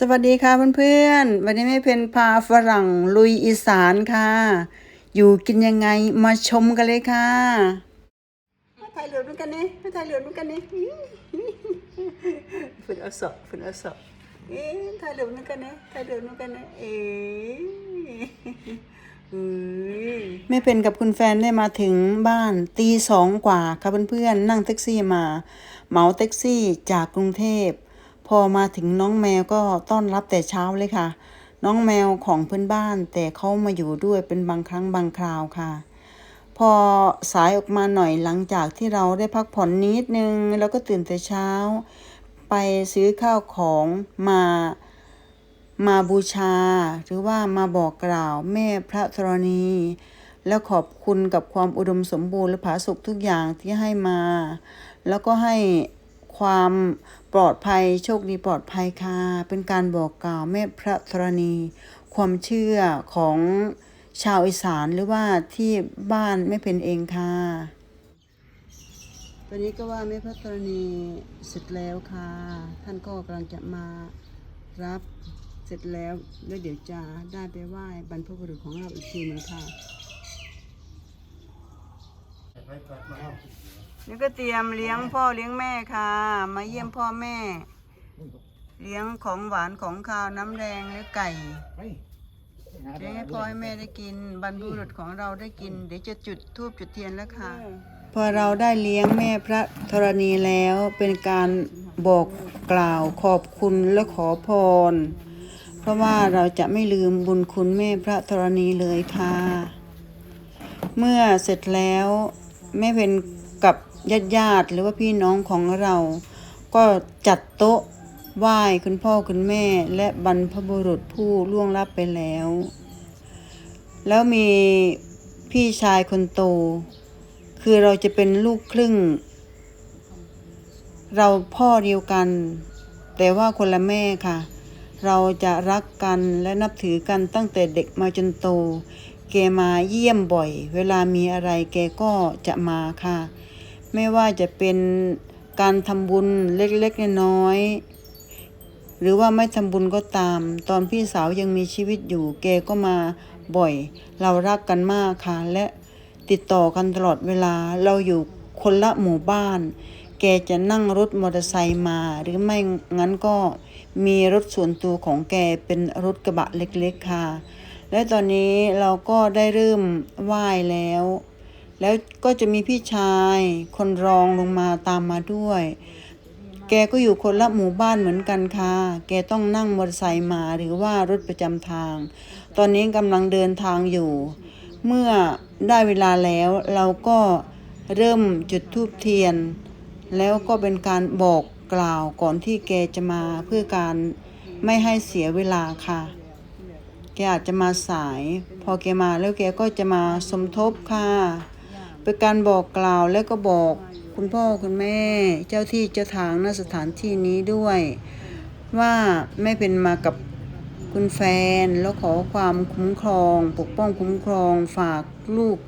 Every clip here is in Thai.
สวัสดีค่ะเพื่อนๆ วันนี้แม่เพนพาฝรั่งลุยอีสานค่ะ อยู่กินยังไงมาชมกันเลยค่ะมาถ่ายเหลือด้วยกันนี่มาถ่ายเหลือด้วยกันนี่ฝึกเอาสอบฝึกเอาสอบเอ๊ะถ่ายเหลือด้วยกันนี่ถ่ายเหลือด้วยกันนี่เอ๊ะอุ๊ยแม่เพนกับคุณแฟนได้มาถึงบ้านตีสองกว่าค่ะเพื่อนๆนั่งแท็กซี่มา เหมาแท็กซี่จากกรุงเทพ พอมาถึงน้องแมวก็ต้อนรับแต่เช้าเลยค่ะ น้องแมวของเพื่อนบ้าน แต่เขามาอยู่ด้วยเป็นบางครั้งบางคราวค่ะ พอสายออกมาหน่อยหลังจากที่เราได้พักผ่อนนิดนึง แล้วก็ตื่นแต่เช้า ไปซื้อข้าวของมามาบูชา หรือว่ามาบอกกล่าวแม่พระธรณี แล้วขอบคุณกับความอุดมสมบูรณ์และผาสุกทุกอย่างที่ให้มา แล้วก็ให้ ความปลอดภัยโชคดีปลอดภัยค่ะ เป็นการบอกกล่าวแม่พระธรณี ความเชื่อของชาวอีสานหรือว่าที่บ้านไม่เป็นเองค่ะตอนนี้ก็ว่าแม่พระธรณีเสร็จแล้วค่ะ ท่านก็กำลังจะมารับเสร็จแล้วแล้วเดี๋ยวจะได้ไปไหว้บรรพบุรุษของเราอีกทีหนึงค่ะ นี่ก็เตรียมเลี้ยงพ่อเลี้ยงแม่ค่ะ มาเยี่ยมพ่อแม่ เลี้ยงของหวานของข้าวน้ำแดงหรือไก่เลี้ยงให้พ่อให้แม่ได้กิน บรรพบุรุษของเราได้กิน เดี๋ยวจะจุดธูปจุดเทียนแล้วค่ะ พอเราได้เลี้ยงแม่พระธรณีแล้วเป็นการบอกกล่าวขอบคุณและขอพร เพราะว่าเราจะไม่ลืมบุญคุณแม่พระธรณีเลยค่ะ เมื่อเสร็จแล้วแม่เป็นกับ ญาติญาติๆหรือว่าพี่น้องของเรา ก็จัดโต๊ะไหว้คุณพ่อคุณแม่ และบรรพบุรุษผู้ล่วงลับไปแล้ว แล้วมีพี่ชายคนโต คือเราจะเป็นลูกครึ่ง เราพ่อเดียวกัน แต่ว่าคนละแม่ค่ะ เราจะรักกันและนับถือกันตั้งแต่เด็กมาจนโต แกมาเยี่ยมบ่อย เวลามีอะไรแกก็จะมาค่ะ ไม่ว่าจะเป็นการทำบุญเล็กๆน้อยๆหรือว่าไม่ทำบุญก็ตาม ตอนพี่สาวยังมีชีวิตอยู่แกก็มาบ่อย เรารักกันมากค่ะและติดต่อกันตลอดเวลาเราอยู่คนละหมู่บ้าน แกจะนั่งรถมอเตอร์ไซค์มา หรือไม่งั้นก็มีรถส่วนตัวของแกเป็นรถกระบะเล็กๆค่ะ และตอนนี้เราก็ได้เริ่มไหว้แล้ว แล้วก็จะมีพี่ชายคนรองลงมาตามมาด้วย แกก็อยู่คนละหมู่บ้านเหมือนกันค่ะ แกต้องนั่งมอเตอร์ไซค์มาหรือว่ารถประจำทาง ตอนนี้กำลังเดินทางอยู่ เมื่อได้เวลาแล้วเราก็เริ่มจุดธูปเทียน แล้วก็เป็นการบอกกล่าวก่อนที่แกจะมาเพื่อการไม่ให้เสียเวลาค่ะ แกอาจจะมาสาย พอแกมาแล้วแกก็จะมาสมทบค่ะ เป็นการบอกกล่าวแล้วก็บอกคุณพ่อคุณแม่ เจ้าที่เจ้าทางณสถานที่นี้ด้วย ว่าไม่เป็นมากับคุณแฟนแล้วขอความคุ้มครอง ปกป้องคุ้มครองฝากลูก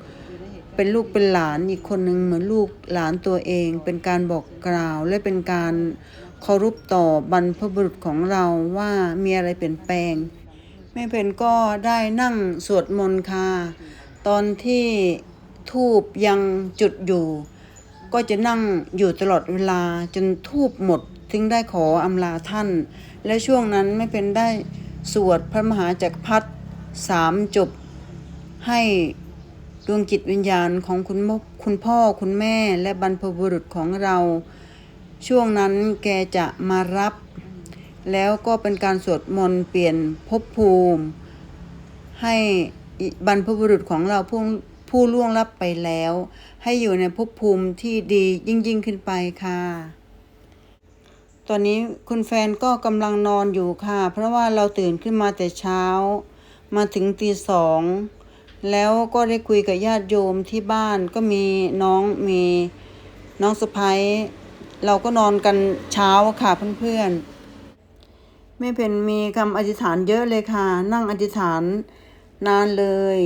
เป็นลูกเป็นหลานอีกคนหนึ่งเหมือนลูกหลานตัวเอง เป็นการบอกกล่าวและเป็นการเคารพต่อบรรพบุรุษของเราว่ามีอะไรเปลี่ยนแปลงแม่เพนก็ได้นั่งสวดมนต์ค่ะตอนที่ ทูบยังจุดอยู่ ก็จะนั่งอยู่ตลอดเวลาจนทูบหมดถึงได้ขออำลาท่าน และช่วงนั้นแม่เพนได้สวดพระมหาจักรพรรดิสามจบ ให้ดวงจิตวิญญาณของคุณคุณพ่อคุณแม่และบรรพบุรุษของเรา ช่วงนั้นแกจะมารับ แล้วก็เป็นการสวดมนต์เปลี่ยนภพภูมิ ให้บรรพบุรุษของเราผู้ ผู้ล่วงลับไปแล้ว ให้อยู่ในภพภูมิที่ดียิ่งยิ่งขึ้นไปค่ะ ตอนนี้คุณแฟนก็กำลังนอนอยู่ค่ะ เพราะว่าเราตื่นขึ้นมาแต่เช้า มาถึงตีสองแล้วก็ได้คุยกับญาติโยมที่บ้านก็มีน้องมีน้องสะพ้ยเราก็นอนกันเช้าค่ะเพื่อนๆแม่เพนมีคำอธิษฐานเยอะเลยค่ะ นั่งอธิษฐานนานเลย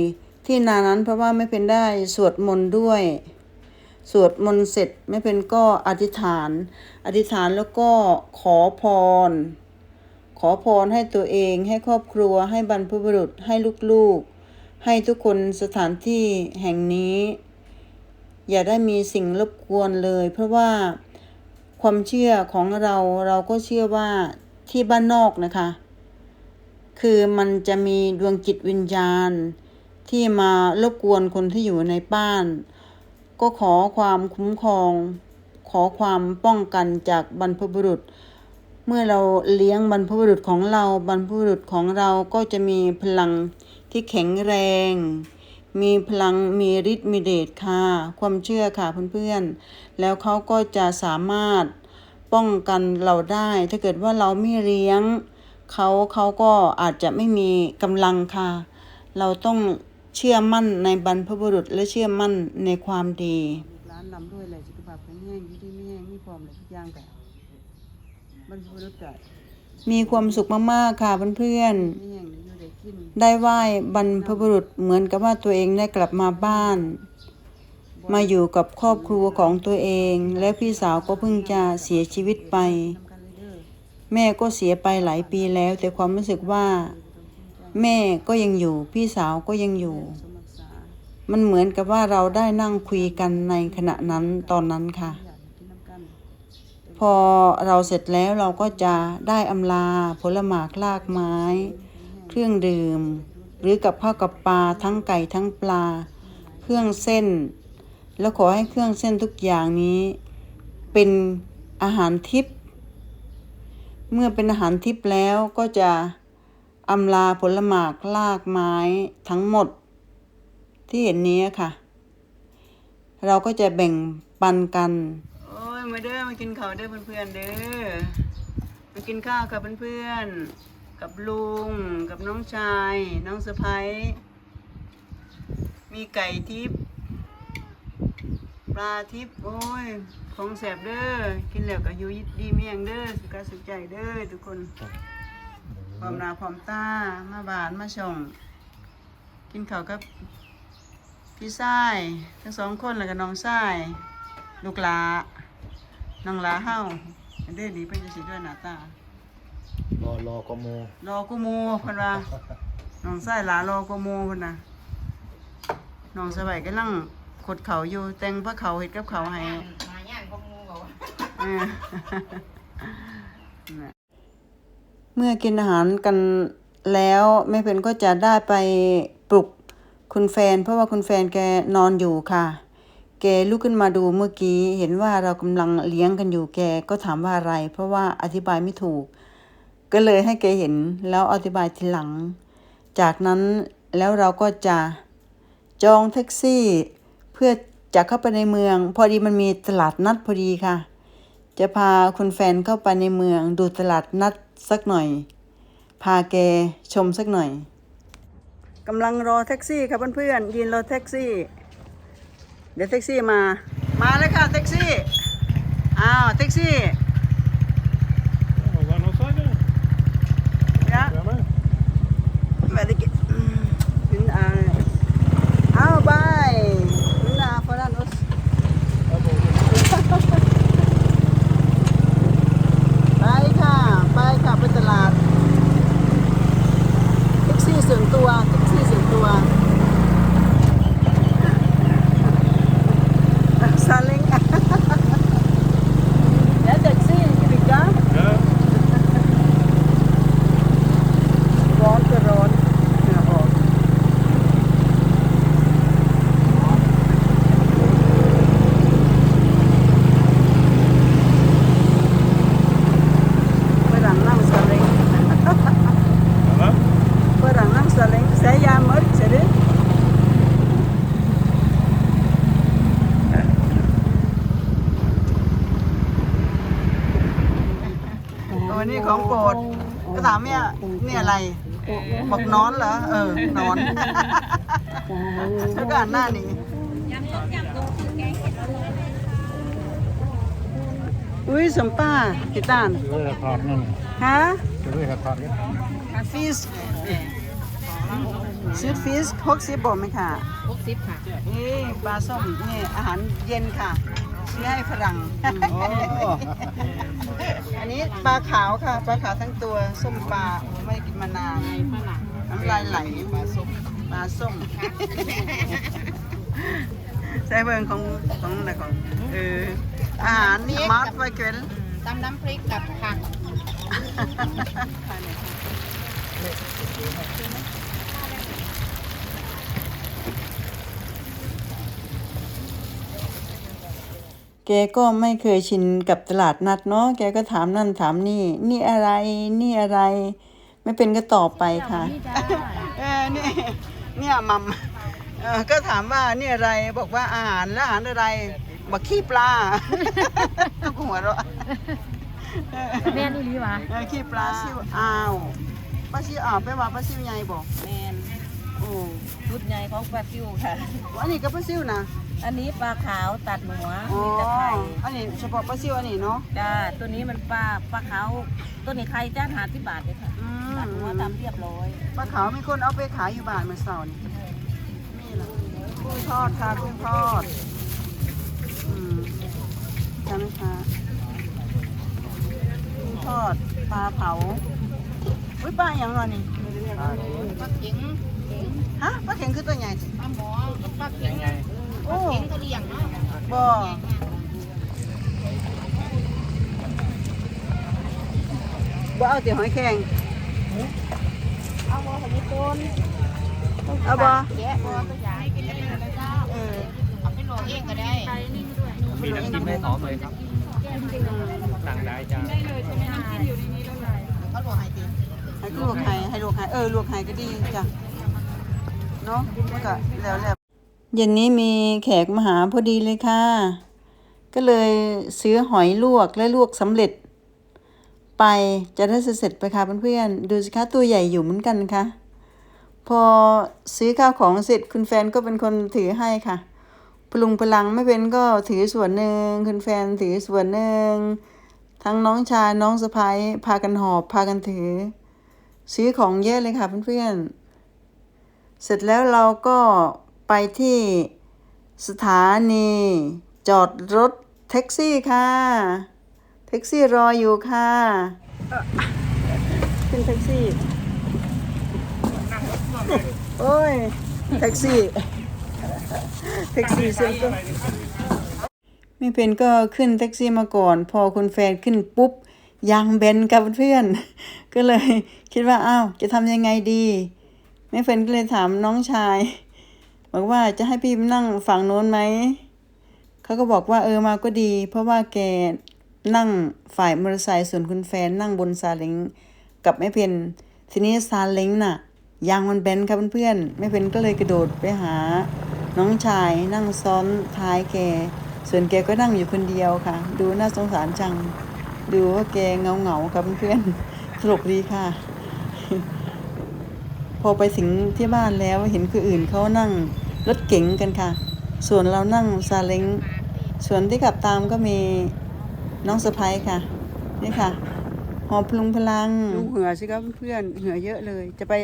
ที่นานนั้นเพราะว่าแม่เพนได้สวดมนต์ด้วย สวดมนต์เสร็จแม่เพนก็อธิษฐาน อธิษฐานแล้วก็ขอพรขขอพรให้ตัวเองให้ครอบครัวให้บรรพบุรุษให้ลูกๆ ให้ทุกคนสถานที่แห่งนี้ อย่าได้มีสิ่งรบกวนเลย เพราะว่าความเชื่อของเราเราก็เชื่อว่าที่บ้านนอกนะคะ คือมันจะมีดวงจิตวิญญาณ ที่มารบกวนคนที่อยู่ในบ้าน ก็ขอความคุ้มครอง ขอความป้องกันจากบรรพบุรุษ เมื่อเราเลี้ยงบรรพบุรุษของเราบรรพบุรุษของเราก็จะมีพลังที่แข็งแรง มีพลังมีฤทธิ์มีเดชค่ะ ความเชื่อค่ะเพื่อนๆ แล้วเขาก็จะสามารถป้องกันเราได้ ถ้าเกิดว่าเราไม่เลี้ยงเขาเขาก็อาจจะไม่มีกำลังค่ะ เราต้อง เชื่อมั่นในบรรพบุรุษและเชื่อมั่นในความดีร้านลำด้วยเลยสุขภาพแข็งแรงอยู่ที่ไม่แห้งไม่พร้อมเลยทุกอย่างแต่บรรพบุรุษก็มีความสุขมากๆค่ะเพื่อนๆไม่แห้งเลยอยู่ได้กินได้ไหว้บรรพบุรุษเหมือนกับว่าตัวเองได้กลับมาบ้าน มาอยู่กับครอบครัวของตัวเอง และพี่สาวก็เพิ่งจะเสียชีวิตไปนำกันเลยเด้อแม่ก็เสียไปหลายปีแล้ว แต่ความรู้สึกว่า แม่ก็ยังอยู่ พี่สาวก็ยังอยู่สมรักษามันเหมือนกับว่าเราได้นั่งคุยกันในขณะนั้นตอนนั้นค่ะอยากกินน้ำกันพอเราเสร็จแล้วเราก็จะได้อำลาผลหมากลากไม้ เครื่องดื่ม หรือกับข้าวกับปลาทั้งไก่ทั้งปลา เครื่องเส้น แล้วขอให้เครื่องเส้นทุกอย่างนี้ เป็นอาหารทิพย์เมื่อเป็นอาหารทิพย์แล้วก็จะ อำลาผลหมากลากไม้ทั้งหมด ที่เห็นนี้ค่ะ เราก็จะแบ่งปันกัน โอ้ยมาเด้อมากินข้าวเด้อเพื่อนๆเด้อมากินข้าวกับเพื่อนๆกับลุง กับน้องชาย น้องสะพ้ยมีไก่ทิพย์ปลาทิพย์โอ้ยของแสบเด้อกินแล้วก็อยู่ดีเมียงเด้อสุขกาสุขใจเด้อทุกคน พร้อมหน้าพร้อมตามาบานมาช่อง กินข้าวกับพี่ชายทั้งสองคนแล้วก็น้องชายลูกหลาน้องหลาเฮาอันเด้ดีเพิ่นจะสิด้วยหน้าตารอรอกโมรอกูหมูเพิ่นว่าน้องชายหลารอกูหมูเพิ่นน่ะน้องสบายกำลังขดเขาอยู่แต่งพระเขาเฮ็ดกับเขาวให้มาย่างพวกงูเขา เมื่อกินอาหารกันแล้วแม่เพนก็จะได้ไปปลุกคุณแฟน เพราะว่าคุณแฟนแกนอนอยู่ค่ะ แกลุกขึ้นมาดูเมื่อกี้เห็นว่าเรากำลังเลี้ยงกันอยู่แกก็ถามว่าอะไร เพราะว่าอธิบายไม่ถูก ก็เลยให้แกเห็นแล้วอธิบายทีหลัง จากนั้นแล้วเราก็จะจองแท็กซี่ เพื่อจะเข้าไปในเมือง พอดีมันมีตลาดนัดพอดีค่ะ จะพาคุณแฟนเข้าไปในเมืองดูตลาดนัดสักหน่อย พาแกชมสักหน่อยกำลังรอแท็กซี่ค่ะเพื่อนๆยืนรอแท็กซี่ เดี๋ยวแท็กซี่มา มาเลยค่ะแท็กซี่ อ้าวแท็กซี่ Ja, var någon sa det? ยะ Ja, men. Väldigt mm. Hun er Au, bye! Hun er foran oss. Jag bor ไปค่ะ ไปค่ะไปตลาดแท็กซี่ส่วนตัวแท็กซี่ส่วนตัวซาเล้ง แล้วแท็กซี่อีกจ้ะ Ja. ร้อนก็ร้อนเหงื่อออกฝรั่งนั่งซาเล้ง Ja. ฝรั่งนั่งซาเล้ง Saya mörk, ser du? วันนี้ของโปรดก็ถามเนี่ยนี่ อะไรบอกนอนเหรอเออนอนแล้วก็อ่านหน้านี่อุ้ยสมป้ากี่ตาน Det är partnern. ฮะ Det är partnern. ฟิสซื้อฟิสหกสิบบอกไหมค่ะหกสิบค่ะนี่ปลาส้มนี่อาหารเย็นค่ะซื้อให้ฝรั่ง Åh. อันนี้ปลาขาวค่ะ ปลาขาวทั้งตัว ส้มปลาโอ้ ไม่ได้กินมานานฝรั่งน้ำลายไหลปลาส้มปลาส้มใช้เบิงของของอะไรของเอออาหารมาร์ทไวเกลตำน้ำพริกกับผักแกก็ไม่เคยชินกับตลาดนัดเนาะ แกก็ถามนั่นถามนี่ นี่อะไร นี่อะไร ไม่เป็นก็ตอบไปค่ะ เออนี่เนี่ยมัมเออก็ถามว่านี่อะไรบอกว่าอาหารแล้วอาหารอะไรบอกขี้ปลาหัวเราะแม่นี่ลีวะเออขี้ปลาซิวอ้าวปลาซิวอ้าวไปว่าปลาซิวใหญ่บอกแมนโอ้ชุดใหญ่ของปลาซิวค่ะอันนี้ก็ปลาซิวนะ อันนี้ปลาขาวตัดหัวอ๋อ มีตะไคร่อันนี้เฉพาะปลาซิวอันนี้เนาะ จ้าตัวนี้มันปลาปลาขาวตัวนี้ใครจ้างหาที่บาทเลยค่ะอืม ตัดหัวทำเรียบร้อยปลาขาวมีคนเอาไปขายอยู่บ้านเมื่อเช้านี่นี่ล่ะกุ้งทอดค่ะกุ้งทอดอืมใช่ไหมคะกุ้งทอดปลาเผาอุ้ยปลาอย่างไรนี่ปลาเข็งฮะปลาเข็งคือตัวใหญ่สิปลาหมอปลาเข็งป โอ้ลาเข็งก็เลี้ยงเนาะบ่บ่เอาแต่หอยแครงเอาหัวของต้นเอาบ่แกะบ่ตัวใหญ่กินได้เลยจ้าเออเอาไปโหลดเองก็ได้มีน้ำจิ้มให้สองเลยครับสั่งได้จ้าเขาโหลดให้ตีให้ลวกไข่ให้ลวกไข่เออลวกไข่ก็ดีจ้ะเนาะมันก็แล้วแล้ว เย็นนี้มีแขกมาหาพอดีเลยค่ะ ก็เลยซื้อหอยลวกและลวกสำเร็จ ไปจะได้เสร็จไปค่ะเพื่อนๆดูสิคะตัวใหญ่อยู่เหมือนกันค่ะ พอซื้อข้าวของเสร็จคุณแฟนก็เป็นคนถือให้ค่ะพลุงพลังไม่เป็นก็ถือส่วนหนึ่งคุณแฟนถือส่วนหนึ่งทั้งน้องชายน้องสะพ้ายพากันหอบพากันถือ ซื้อของเยอะเลยค่ะเพื่อนๆเสร็จแล้วเราก็ ไปที่สถานีจอดรถแท็กซี่ค่ะ แท็กซี่รออยู่ค่ะเอ่อขึ้นแท็กซี่โอ้ยแท็กซี่แท็กซี่เซ็นเตอร์ไม่เป็นก็ขึ้นแท็กซี่มาก่อน พอคุณแฟนขึ้นปุ๊บยางเบนกับเพื่อน ก็เลยคิดว่าอ้าวจะทำยังไงดีแม่เฟนก็เลยถามน้องชาย บอกว่าจะให้พี่นั่งฝั่งโน้นไหมเขาก็บอกว่าเออมาก็ดี เพราะว่าแกนั่งฝ่ายมอเตอร์ไซค์ส่วนคุณแฟนนั่งบนซาเล้งกับแม่เพนทีนี้ซาเล้งน่ะยางมันแบนครับเพื่อนๆแม่เพนก็เลยกระโดดไปหา น้องชายนั่งซ้อนท้ายแก ส่วนแกก็นั่งอยู่คนเดียวค่ะ ดูน่าสงสารจัง ดูว่าแกเงาเงาๆครับเพื่อนๆตลกดีค่ะ พอไปถึงที่บ้านแล้วเห็นคนอื่นเขานั่งรถเก๋งกันค่ะ ส่วนเรานั่งซาเล้ง ส่วนที่ขับตามก็มีน้องสะพ้ายค่ะ นี่ค่ะ หอบพลุงพลังดูเหือสิครับเพื่อนเหือเยอะเลย จะไป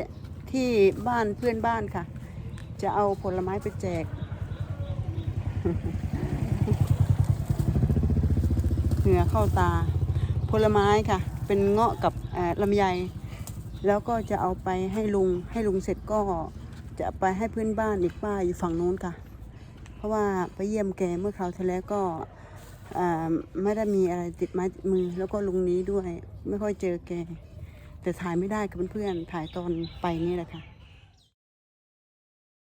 ที่บ้านเพื่อนบ้านค่ะ จะเอาผลไม้ไปแจก เหือเข้าตา ผลไม้ค่ะ เป็นเงาะกับลำไย แล้วก็จะเอาไปให้ลุงให้ลุงเสร็จก็จะไปให้เพื่อนบ้านอีกป้าอยู่ฝั่งโน้นค่ะ เพราะว่าไปเยี่ยมแกเมื่อคราวที่แล้วก็ไม่ได้มีอะไรติดไม้ติดมือ แล้วก็ลุงนี้ด้วย ไม่ค่อยเจอแก แต่ถ่ายไม่ได้กับเพื่อนๆถ่ายตอนไปนี่แหละค่ะ